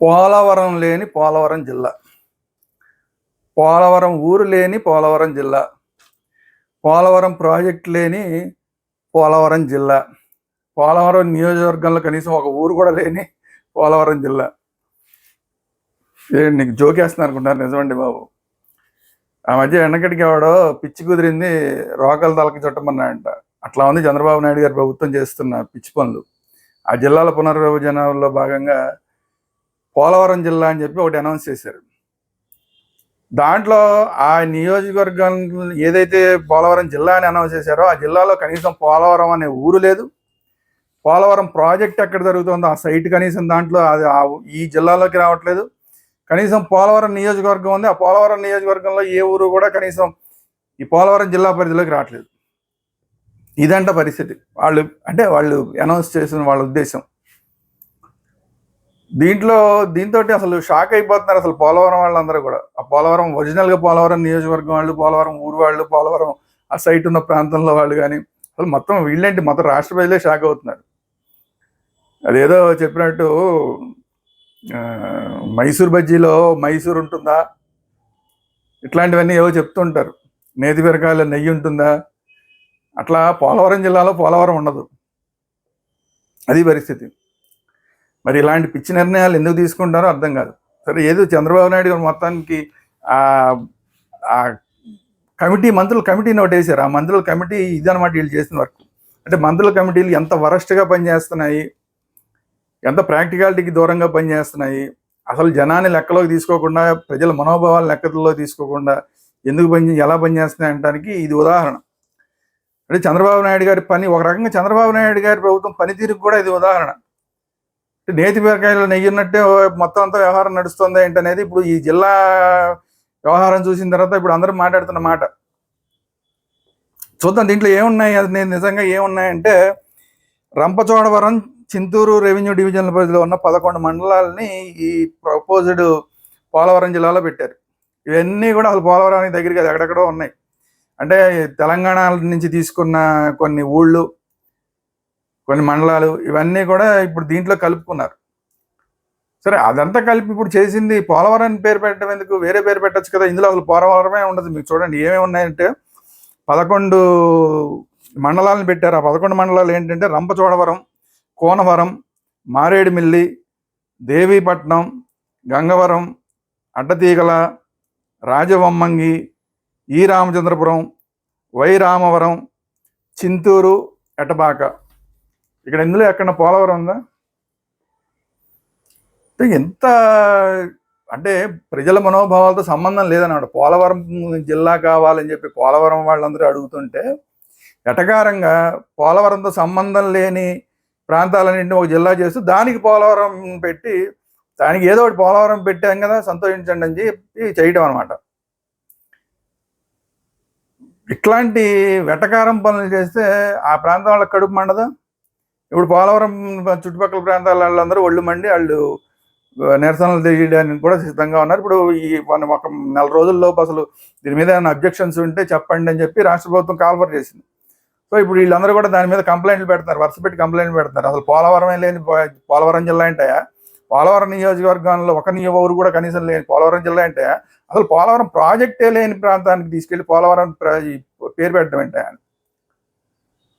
పోలవరం లేని పోలవరం జిల్లా. పోలవరం ఊరు లేని పోలవరం జిల్లా. పోలవరం ప్రాజెక్ట్ లేని పోలవరం జిల్లా. పోలవరం నియోజకవర్గంలో కనీసం ఒక ఊరు కూడా లేని పోలవరం జిల్లా. నీకు జోకేస్తున్నారు అనుకుంటున్నారు నిజమండి బాబు. ఆ మధ్య ఎండకడికి ఎవడో పిచ్చి కుదిరింది రోకలు తలకి చుట్టమన్నాడంట. అట్లా ఉంది చంద్రబాబు నాయుడు గారి ప్రభుత్వం చేస్తున్న పిచ్చి పనులు. ఆ జిల్లాల పునర్విభజనలో భాగంగా పోలవరం జిల్లా అని చెప్పి ఒకటి అనౌన్స్ చేశారు. దాంట్లో ఆ నియోజకవర్గం ఏదైతే పోలవరం జిల్లా అని అనౌన్స్ చేశారో ఆ జిల్లాలో కనీసం పోలవరం అనే ఊరు లేదు. పోలవరం ప్రాజెక్ట్ ఎక్కడ జరుగుతుందో ఆ సైట్ కనీసం దాంట్లో అది ఈ జిల్లాలోకి రావట్లేదు. కనీసం పోలవరం నియోజకవర్గం ఉంది. ఆ పోలవరం నియోజకవర్గంలో ఏ ఊరు కూడా కనీసం ఈ పోలవరం జిల్లా పరిధిలోకి రావట్లేదు. ఇదంట పరిస్థితి. వాళ్ళు అంటే వాళ్ళు అనౌన్స్ చేసిన వాళ్ళ ఉద్దేశం. దీంట్లో దీంతో అసలు షాక్ అయిపోతున్నారు అసలు పోలవరం వాళ్ళందరూ కూడా. ఆ పోలవరం ఒరిజినల్గా పోలవరం నియోజకవర్గం వాళ్ళు పోలవరం ఊరు వాళ్ళు పోలవరం ఆ సైట్ ఉన్న ప్రాంతంలో వాళ్ళు కానీ అసలు మొత్తం వీళ్ళేంటి? మొత్తం రాష్ట్ర ప్రజలే షాక్ అవుతున్నారు. అదేదో చెప్పినట్టు మైసూర్ బజ్జీలో మైసూర్ ఉంటుందా? ఇట్లాంటివన్నీ ఏవో చెప్తుంటారు. నేతి బీరకాయల నెయ్యి ఉంటుందా? అట్లా పోలవరం జిల్లాలో పోలవరం ఉండదు. అది పరిస్థితి. మరి ఇలాంటి పిచ్చి నిర్ణయాలు ఎందుకు తీసుకుంటారో అర్థం కాదు. సరే ఏదో చంద్రబాబు నాయుడు గారు మొత్తానికి ఆ కమిటీ మంత్రుల కమిటీని ఒకటి వేశారు. ఆ మంత్రుల కమిటీ ఇదనమాట వీళ్ళు చేసిన వర్క్. అంటే మంత్రుల కమిటీలు ఎంత వరస్ట్గా పనిచేస్తున్నాయి ఎంత ప్రాక్టికాలిటీకి దూరంగా పనిచేస్తున్నాయి అసలు జనాన్ని లెక్కలోకి తీసుకోకుండా ప్రజల మనోభావాలు లెక్కలో తీసుకోకుండా ఎందుకు పని ఎలా పనిచేస్తున్నాయి అనడానికి ఇది ఉదాహరణ. అంటే చంద్రబాబు నాయుడు గారి పని ఒక రకంగా చంద్రబాబు నాయుడు గారి ప్రభుత్వం పనితీరుకు కూడా ఇది ఉదాహరణ. నేతి బీరకాయలు నెయ్యి ఉన్నట్టే మొత్తం అంతా వ్యవహారం నడుస్తుంది ఏంటనేది ఇప్పుడు ఈ జిల్లా వ్యవహారం చూసిన తర్వాత ఇప్పుడు అందరూ మాట్లాడుతున్న మాట. చూద్దాం దీంట్లో ఏమున్నాయి అది నేను నిజంగా ఏమున్నాయంటే రంపచోడవరం చింతూరు రెవెన్యూ డివిజన్ల పరిధిలో ఉన్న పదకొండు మండలాలని ఈ ప్రపోజ్డ్ పోలవరం జిల్లాలో పెట్టారు. ఇవన్నీ కూడా అసలు పోలవరానికి దగ్గరికి అది ఎక్కడెక్కడో ఉన్నాయి. అంటే తెలంగాణ నుంచి తీసుకున్న కొన్ని ఊళ్ళు కొన్ని మండలాలు ఇవన్నీ కూడా ఇప్పుడు దీంట్లో కలుపుకున్నారు. సరే అదంతా కలిపి ఇప్పుడు చేసింది పోలవరం పేరు పెట్టడం ఎందుకు? వేరే పేరు పెట్టచ్చు కదా. ఇందులో అసలు పోలవరమే ఉండదు మీకు చూడండి. ఏమేమి ఉన్నాయంటే పదకొండు మండలాలను పెట్టారు. ఆ పదకొండు మండలాలు ఏంటంటే రంపచోడవరం కోనవరం మారేడుమిల్లి దేవీపట్నం గంగవరం అడ్డతీగల రాజవమ్మంగి ఈ రామచంద్రపురం వై రామవరం చింతూరు ఎటబాక ఇక్కడ ఇందులో ఎక్కడ పోలవరం ఉందా? ఎంత అంటే ప్రజల మనోభావాలతో సంబంధం లేదన్నమాట. పోలవరం జిల్లా కావాలని చెప్పి పోలవరం వాళ్ళందరూ అడుగుతుంటే ఎటకారంగా పోలవరంతో సంబంధం లేని ప్రాంతాలన్నింటినీ ఒక జిల్లా చేస్తూ దానికి పోలవరం పెట్టి దానికి ఏదో ఒకటి పోలవరం పెట్టాం కదా సంతోషించండి అని చెప్పి చేయడం అనమాట ఇట్లాంటి వెటకారం పనులు చేస్తే ఆ ప్రాంతం వాళ్ళకి కడుపు మండదా? ఇప్పుడు పోలవరం చుట్టుపక్కల ప్రాంతాల వాళ్ళందరూ ఒళ్ళు మండి వాళ్ళు నిరసనలు తెలియడానికి కూడా సిద్ధంగా ఉన్నారు. ఇప్పుడు ఈ మన ఒక నెల రోజుల్లోపు అసలు దీని మీద ఏమైనా అబ్జెక్షన్స్ ఉంటే చెప్పండి అని చెప్పి రాష్ట్ర ప్రభుత్వం కాల్వర్ చేసింది. సో ఇప్పుడు వీళ్ళందరూ కూడా దాని మీద కంప్లైంట్లు పెడతారు వరుస పెట్టి కంప్లైంట్లు పెడతారు. అసలు పోలవరమే లేని పోలవరం జిల్లా అంటాయా పోలవరం నియోజకవర్గంలో ఒక నియో ఊరు కూడా కనీసం లేని పోలవరం జిల్లా అంటే అసలు పోలవరం ప్రాజెక్టే లేని ప్రాంతానికి తీసుకెళ్ళి పోలవరం పేరు పెట్టడం ఏంటయా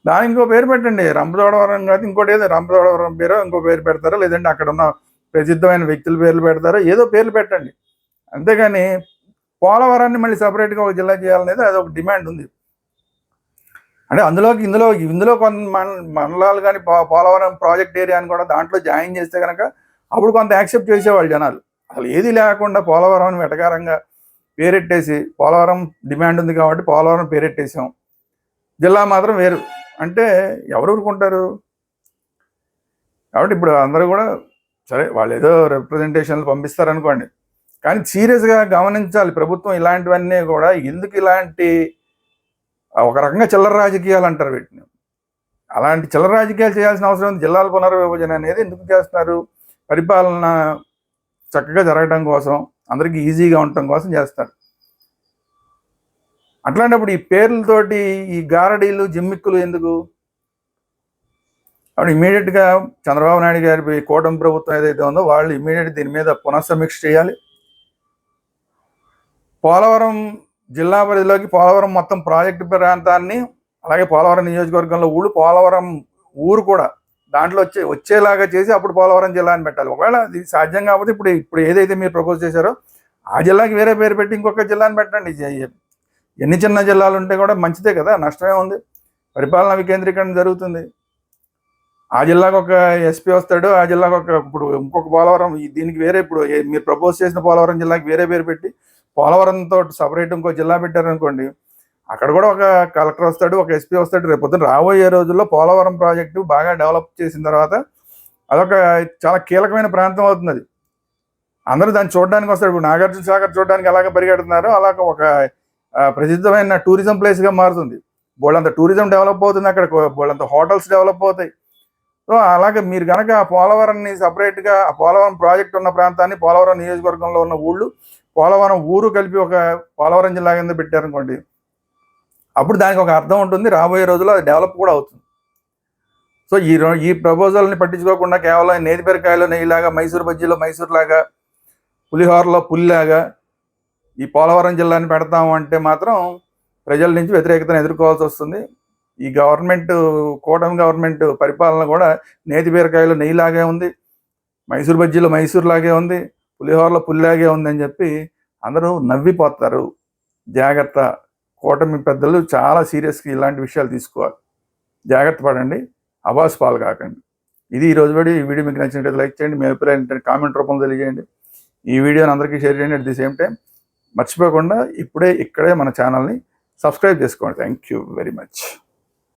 దానికి ఇంకో పేరు పెట్టండి. రంపచోడవరం కాదు ఇంకోటి ఏదో రంపచోడవరం పేరు ఇంకో పేరు పెడతారో లేదంటే అక్కడ ఉన్న ప్రసిద్ధమైన వ్యక్తుల పేర్లు పెడతారో ఏదో పేర్లు పెట్టండి. అంతేగాని పోలవరాన్ని మళ్ళీ సపరేట్గా ఒక జిల్లా చేయాలనేది అది ఒక డిమాండ్ ఉంది. అంటే అందులోకి ఇందులో ఇందులో కొంత మన- మండలాలు కానీ పోలవరం ప్రాజెక్ట్ ఏరియాని కూడా దాంట్లో జాయిన్ చేస్తే కనుక అప్పుడు కొంత యాక్సెప్ట్ చేసేవాళ్ళు జనాలు. అసలు ఏది లేకుండా పోలవరం అని వెటకారంగా పేరెట్టేసి పోలవరం డిమాండ్ ఉంది కాబట్టి పోలవరం పేరెట్టేసాం. జిల్లా మాత్రం వేరు. అంటే ఎవరు కొంటారు కాబట్టి ఇప్పుడు అందరూ కూడా సరే వాళ్ళు ఏదో రిప్రజెంటేషన్లు పంపిస్తారనుకోండి. కానీ సీరియస్గా గమనించాలి ప్రభుత్వం ఇలాంటివన్నీ కూడా ఎందుకు ఇలాంటి ఒక రకంగా చిల్లర రాజకీయాలు అంటారు వీటిని. అలాంటి చిల్లర రాజకీయాలు చేయాల్సిన అవసరం ఉంది. జిల్లాల పునర్విభజన అనేది ఎందుకు చేస్తున్నారు? పరిపాలన చక్కగా జరగడం కోసం అందరికీ ఈజీగా ఉండటం కోసం చేస్తారు. అట్లాంటప్పుడు ఈ పేర్లతోటి ఈ గారడీలు జిమ్మిక్కులు ఎందుకు? అప్పుడు ఇమీడియట్గా చంద్రబాబు నాయుడు గారి కూటమి ప్రభుత్వం ఏదైతే ఉందో వాళ్ళు ఇమీడియట్ దీని మీద పునఃసమీక్ష చేయాలి. పోలవరం జిల్లా పరిధిలోకి పోలవరం మొత్తం ప్రాజెక్టు ప్రాంతాన్ని అలాగే పోలవరం నియోజకవర్గంలో ఊళ్ళు పోలవరం ఊరు కూడా దాంట్లో వచ్చే వచ్చేలాగా చేసి అప్పుడు పోలవరం జిల్లా అని పెట్టాలి. ఒకవేళ ఇది సాధ్యం కాకపోతే ఇప్పుడు ఇప్పుడు ఏదైతే మీరు ప్రపోజ్ చేశారో ఆ జిల్లాకి వేరే పేరు పెట్టి ఇంకొక జిల్లాని పెట్టండి. ఎన్ని చిన్న జిల్లాలు ఉంటే కూడా మంచిదే కదా నష్టమే ఉంది. పరిపాలన వికేంద్రీకరణ జరుగుతుంది. ఆ జిల్లాకు ఒక ఎస్పీ వస్తాడు ఆ జిల్లాకు ఒక ఇప్పుడు ఇంకొక పోలవరం దీనికి వేరే ఇప్పుడు మీరు ప్రపోజ్ చేసిన పోలవరం జిల్లాకి వేరే పేరు పెట్టి పోలవరంతో సపరేట్ ఇంకో జిల్లా పెట్టారనుకోండి అక్కడ కూడా ఒక కలెక్టర్ వస్తాడు ఒక ఎస్పీ వస్తాడు. రేపు పొద్దున రాబోయే రోజుల్లో పోలవరం ప్రాజెక్టు బాగా డెవలప్ చేసిన తర్వాత అదొక చాలా కీలకమైన ప్రాంతం అవుతుంది అది. అందరూ దాన్ని చూడడానికి వస్తాడు ఇప్పుడు నాగార్జున సాగర్ చూడడానికి ఎలాగ పరిగెడుతున్నారో అలాగ ఒక ప్రసిద్ధమైన టూరిజం ప్లేస్గా మారుతుంది. బోళ్ళంత టూరిజం డెవలప్ అవుతుంది అక్కడ బోళ్ళంత హోటల్స్ డెవలప్ అవుతాయి. సో అలాగే మీరు కనుక ఆ పోలవరంని సపరేట్గా ఆ పోలవరం ప్రాజెక్ట్ ఉన్న ప్రాంతాన్ని పోలవరం నియోజకవర్గంలో ఉన్న ఊళ్ళు పోలవరం ఊరు కలిపి ఒక పోలవరం జిల్లా కింద పెట్టారనుకోండి అప్పుడు దానికి ఒక అర్థం ఉంటుంది. రాబోయే రోజుల్లో అది డెవలప్ కూడా అవుతుంది. సో ఈ రో- ఈ ప్రపోజల్ని పట్టించుకోకుండా కేవలం నేతిపెరకాయలో నెయ్యిలాగా మైసూర్ బజ్జీలో మైసూర్ లాగా పులిహోరలో పులిలాగా ఈ పోలవరం జిల్లాని పెడతాం అంటే మాత్రం ప్రజల నుంచి వ్యతిరేకతను ఎదుర్కోవాల్సి వస్తుంది. ఈ గవర్నమెంట్ కూటమి గవర్నమెంట్ పరిపాలన కూడా నేతి బీరకాయలో నెయ్యిలాగే ఉంది. మైసూర్ బజ్జీలో మైసూర్ లాగే ఉంది. పులిహోరలో పుల్లిలాగే ఉంది అని చెప్పి అందరూ నవ్విపోతారు. జాగ్రత్త. కూటమి పెద్దలు చాలా సీరియస్గా ఇలాంటి విషయాలు తీసుకోవాలి. జాగ్రత్త పడండి. అబాస్ పాలు కాకండి. ఇది ఈ రోజు పడి ఈ వీడియో మీకు నచ్చినట్లయితే లైక్ చేయండి. మీ అభిప్రాయం ఏంటంటే కామెంట్ రూపంలో తెలియజేయండి. ఈ వీడియోని అందరికీ షేర్ చేయండి. అట్ ది సేమ్ టైం మర్చిపోకుండా ఇప్పుడే ఇక్కడే మన ఛానల్ని సబ్స్క్రైబ్ చేసుకోండి. Thank you very much